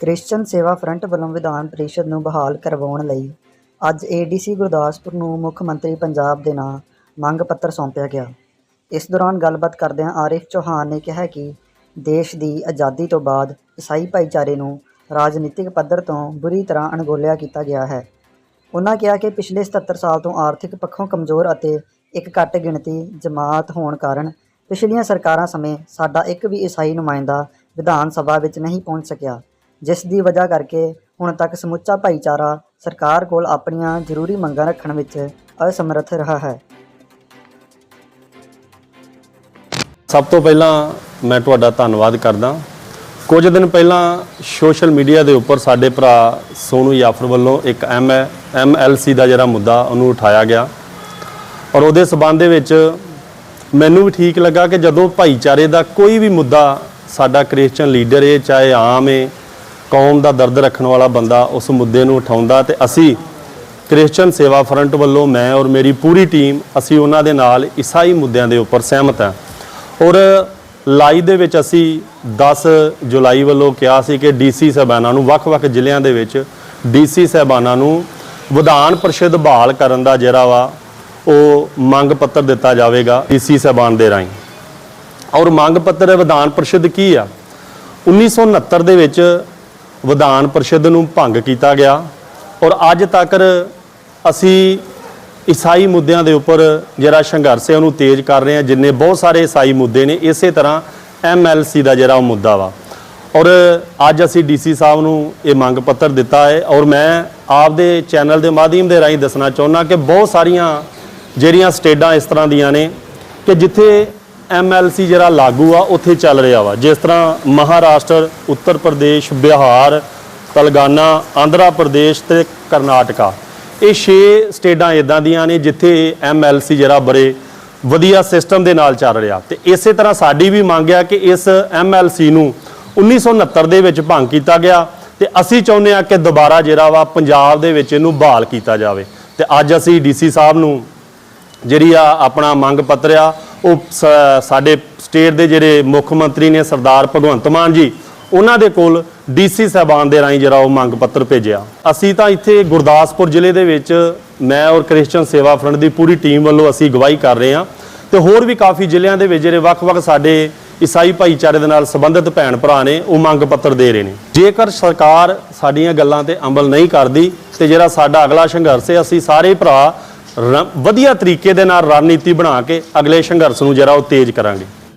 Christian ਸੇਵਾ front ਵੱਲੋਂ ਵਿਧਾਨ ਪਰਿਸ਼ਦ ਨੂੰ ਬਹਾਲ ਕਰਵਾਉਣ ਲਈ ਅੱਜ ਏਡੀਸੀ ਗੁਰਦਾਸਪੁਰ ਨੂੰ ਮੁੱਖ ਮੰਤਰੀ ਪੰਜਾਬ ਦੇ ਨਾਂ ਮੰਗ ਪੱਤਰ ਸੌਂਪਿਆ ਗਿਆ। ਇਸ ਦੌਰਾਨ ਗੱਲਬਾਤ ਕਰਦਿਆਂ ਆਰਿਫ ਚੌਹਾਨ ਨੇ ਕਿਹਾ ਕਿ ਦੇਸ਼ ਦੀ ਆਜ਼ਾਦੀ ਤੋਂ ਬਾਅਦ ਈਸਾਈ ਭਾਈਚਾਰੇ ਨੂੰ ਰਾਜਨੀਤਿਕ ਪੱਧਰ ਤੋਂ ਬੁਰੀ ਤਰ੍ਹਾਂ ਅਣਗੋਲਿਆ ਕੀਤਾ ਗਿਆ ਹੈ। ਉਹਨਾਂ ਕਿਹਾ ਕਿ ਪਿਛਲੇ 77 ਸਾਲ ਤੋਂ ਆਰਥਿਕ ਪੱਖੋਂ ਕਮਜ਼ੋਰ ਅਤੇ ਇੱਕ ਘੱਟ ਗਿਣਤੀ ਜਮਾਤ ਹੋਣ ਕਾਰਨ ਪਿਛਲੀਆਂ ਸਰਕਾਰਾਂ ਸਮੇਂ ਸਾਡਾ ਇੱਕ ਵੀ ਈਸਾਈ ਨੁਮਾਇੰਦਾ ਵਿਧਾਨ ਸਭਾ ਵਿੱਚ ਨਹੀਂ ਪਹੁੰਚ ਸਕਿਆ। ਜਿਸ ਦੀ ਵਜ੍ਹਾ ਕਰਕੇ ਹੁਣ ਤੱਕ ਸਮੁੱਚਾ ਭਾਈਚਾਰਾ ਸਰਕਾਰ ਕੋਲ ਆਪਣੀਆਂ ਜ਼ਰੂਰੀ ਮੰਗਾਂ ਰੱਖਣ ਵਿੱਚ ਅਸਮਰੱਥ ਰਿਹਾ ਹੈ। ਸਭ ਤੋਂ ਪਹਿਲਾਂ ਮੈਂ ਤੁਹਾਡਾ ਧੰਨਵਾਦ ਕਰਦਾ। ਕੁਝ ਦਿਨ ਪਹਿਲਾਂ ਸੋਸ਼ਲ ਮੀਡੀਆ ਦੇ ਉੱਪਰ ਸਾਡੇ ਭਰਾ ਸੋਨੂ ਯਾਫਰ ਵੱਲੋਂ ਇੱਕ ਐਮ ਸੀ ਦਾ ਜਿਹੜਾ ਮੁੱਦਾ ਉਹਨੂੰ ਉਠਾਇਆ ਗਿਆ। ਔਰ ਉਹਦੇ ਸਬੰਧ ਦੇ ਵਿੱਚ ਮੈਨੂੰ ਵੀ ਠੀਕ ਲੱਗਾ ਕਿ ਜਦੋਂ ਭਾਈਚਾਰੇ ਦਾ ਕੋਈ ਵੀ ਮੁੱਦਾ ਸਾਡਾ ਕ੍ਰਿਸਚੀਅਨ ਲੀਡਰ ਏ, ਚਾਹੇ ਆਮ ਏ ਕੌਮ ਦਾ ਦਰਦ ਰੱਖਣ ਵਾਲਾ ਬੰਦਾ ਉਸ ਮੁੱਦੇ ਨੂੰ ਉਠਾਉਂਦਾ ਤੇ ਅਸੀਂ ਕ੍ਰਿਸਚੀਅਨ ਸੇਵਾ ਫਰੰਟ ਵੱਲੋਂ ਮੈਂ ਔਰ ਮੇਰੀ ਪੂਰੀ ਟੀਮ ਅਸੀਂ ਉਹਨਾਂ ਦੇ ਨਾਲ ਈਸਾਈ ਮੁੱਦਿਆਂ ਦੇ ਉੱਪਰ ਸਹਿਮਤ ਹਾਂ। ਔਰ ਲਾਈ ਦੇ ਵਿੱਚ ਅਸੀਂ 10 ਜੁਲਾਈ ਵੱਲੋਂ ਕਿਹਾ ਸੀ ਕਿ ਡੀਸੀ ਸਾਹਿਬਾਨਾਂ ਨੂੰ, ਵੱਖ-ਵੱਖ ਜ਼ਿਲ੍ਹਿਆਂ ਦੇ ਵਿੱਚ ਡੀਸੀ ਸਾਹਿਬਾਨਾਂ ਨੂੰ ਵਿਧਾਨ ਪਰਿਸ਼ਦ ਬਹਾਲ ਕਰਨ ਦਾ ਜਿਹੜਾ ਵਾ, ਉਹ ਮੰਗ ਪੱਤਰ ਦਿੱਤਾ ਜਾਵੇਗਾ ਡੀਸੀ ਸਾਹਿਬਾਨ ਦੇ ਰਾਹੀਂ। ਔਰ ਮੰਗ ਪੱਤਰ ਵਿਧਾਨ ਪਰਿਸ਼ਦ ਕੀ ਆ? 1969 ਦੇ ਵਿੱਚ ਵਿਧਾਨ ਪਰਿਸ਼ਦ ਨੂੰ ਭੰਗ ਕੀਤਾ ਗਿਆ ਔਰ ਅੱਜ ਤੱਕ ਅਸੀਂ ਈਸਾਈ ਮੁੱਦਿਆਂ ਦੇ ਉੱਪਰ ਜਿਹੜਾ ਸੰਘਰਸ਼ ਹੈ ਉਹਨੂੰ ਤੇਜ਼ ਕਰ ਰਹੇ ਹਾਂ, ਜਿੰਨੇ ਬਹੁਤ ਸਾਰੇ ਈਸਾਈ ਮੁੱਦੇ ਨੇ, ਇਸੇ ਤਰ੍ਹਾਂ ਐਮਐਲਸੀ ਦਾ ਜਿਹੜਾ ਉਹ ਮੁੱਦਾ ਵਾ। ਔਰ ਅੱਜ ਅਸੀਂ ਡੀਸੀ ਸਾਹਿਬ ਨੂੰ ਇਹ ਮੰਗ ਪੱਤਰ ਦਿੱਤਾ ਹੈ ਔਰ ਮੈਂ ਆਪਦੇ ਚੈਨਲ ਦੇ ਮਾਧਿਅਮ ਦੇ ਰਾਹੀਂ ਦੱਸਣਾ ਚਾਹੁੰਦਾ ਕਿ ਬਹੁਤ ਸਾਰੀਆਂ ਜਿਹੜੀਆਂ ਸਟੇਟਾਂ ਇਸ ਤਰ੍ਹਾਂ ਦੀਆਂ ਨੇ ਕਿ ਜਿੱਥੇ ਐਮਐਲਸੀ ਜਿਹੜਾ ਲਾਗੂ ਆ, ਉੱਥੇ ਚੱਲ ਰਿਹਾ ਵਾ। ਜਿਸ ਤਰ੍ਹਾਂ ਮਹਾਰਾਸ਼ਟਰ, ਉੱਤਰ ਪ੍ਰਦੇਸ਼, ਬਿਹਾਰ, ਤਲਗਾਨਾ, ਆਂਧਰਾ ਪ੍ਰਦੇਸ਼ ਤੇ ਕਰਨਾਟਕਾ। ਇਹ 6 ਸਟੇਟਾਂ ਇਦਾਂ ਦੀਆਂ ਨੇ ਜਿੱਥੇ ਐਮਐਲਸੀ ਜਿਹੜਾ ਬੜੇ ਵਧੀਆ ਸਿਸਟਮ ਦੇ ਨਾਲ ਚੱਲ ਰਿਹਾ। ਤੇ ਇਸੇ ਤਰ੍ਹਾਂ ਸਾਡੀ ਵੀ ਮੰਗ ਆ ਕਿ ਇਸ ਐਮਐਲਸੀ ਨੂੰ 1969 ਦੇ ਵਿੱਚ ਭੰਗ ਕੀਤਾ ਗਿਆ ਤੇ ਅਸੀਂ ਚਾਹੁੰਦੇ ਆ ਕਿ ਦੁਬਾਰਾ ਜਿਹੜਾ ਵਾ ਪੰਜਾਬ ਦੇ ਵਿੱਚ ਇਹਨੂੰ ਬਹਾਲ ਕੀਤਾ ਜਾਵੇ। ਤੇ ਅੱਜ ਅਸੀਂ ਡੀਸੀ ਸਾਹਿਬ ਨੂੰ ਜਿਹੜੀ ਆ ਆਪਣਾ ਮੰਗ ਪੱਤਰ ਆ ਉਹ ਸ- ਸਾਡੇ ਸਟੇਟ ਦੇ ਜਿਹੜੇ ਮੁੱਖ ਮੰਤਰੀ ਨੇ ਸਰਦਾਰ ਭਗਵੰਤ ਮਾਨ ਜੀ, ਉਹਨਾਂ ਦੇ ਕੋਲ ਡੀਸੀ ਸਾਹਿਬਾਨ ਦੇ ਰਾਹੀਂ ਜਿਹੜਾ ਉਹ ਮੰਗ ਪੱਤਰ ਭੇਜਿਆ। ਅਸੀਂ ਤਾਂ ਇੱਥੇ ਗੁਰਦਾਸਪੁਰ ਜ਼ਿਲ੍ਹੇ ਦੇ ਵਿੱਚ ਮੈਂ ਔਰ ਕ੍ਰਿਸਚੀਅਨ ਸੇਵਾ ਫਰੰਟ ਦੀ ਪੂਰੀ ਟੀਮ ਵੱਲੋਂ ਅਸੀਂ ਗਵਾਹੀ ਕਰ ਰਹੇ ਹਾਂ ਤੇ ਹੋਰ ਵੀ ਕਾਫੀ ਜ਼ਿਲ੍ਹਿਆਂ ਦੇ ਵਿੱਚ ਜਿਹੜੇ ਵੱਖ-ਵੱਖ ਸਾਡੇ ਈਸਾਈ ਭਾਈਚਾਰੇ ਦੇ ਨਾਲ ਸੰਬੰਧਿਤ ਭੈਣ ਭਰਾ ਨੇ, ਉਹ ਮੰਗ ਪੱਤਰ ਦੇ ਰਹੇ ਨੇ। ਜੇਕਰ ਸਰਕਾਰ ਸਾਡੀਆਂ ਗੱਲਾਂ ਤੇ ਅਮਲ ਨਹੀਂ ਕਰਦੀ ਤੇ ਜਿਹੜਾ ਸਾਡਾ ਅਗਲਾ ਸੰਘਰਸ਼ ਹੈ, ਅਸੀਂ ਸਾਰੇ ਭਰਾ ਵਧੀਆ ਤਰੀਕੇ ਦੇ ਨਾਲ ਰਣਨੀਤੀ ਬਣਾ ਕੇ ਅਗਲੇ ਸੰਘਰਸ਼ ਨੂੰ ਜਿਹੜਾ ਉਹ ਤੇਜ਼ ਕਰਾਂਗੇ।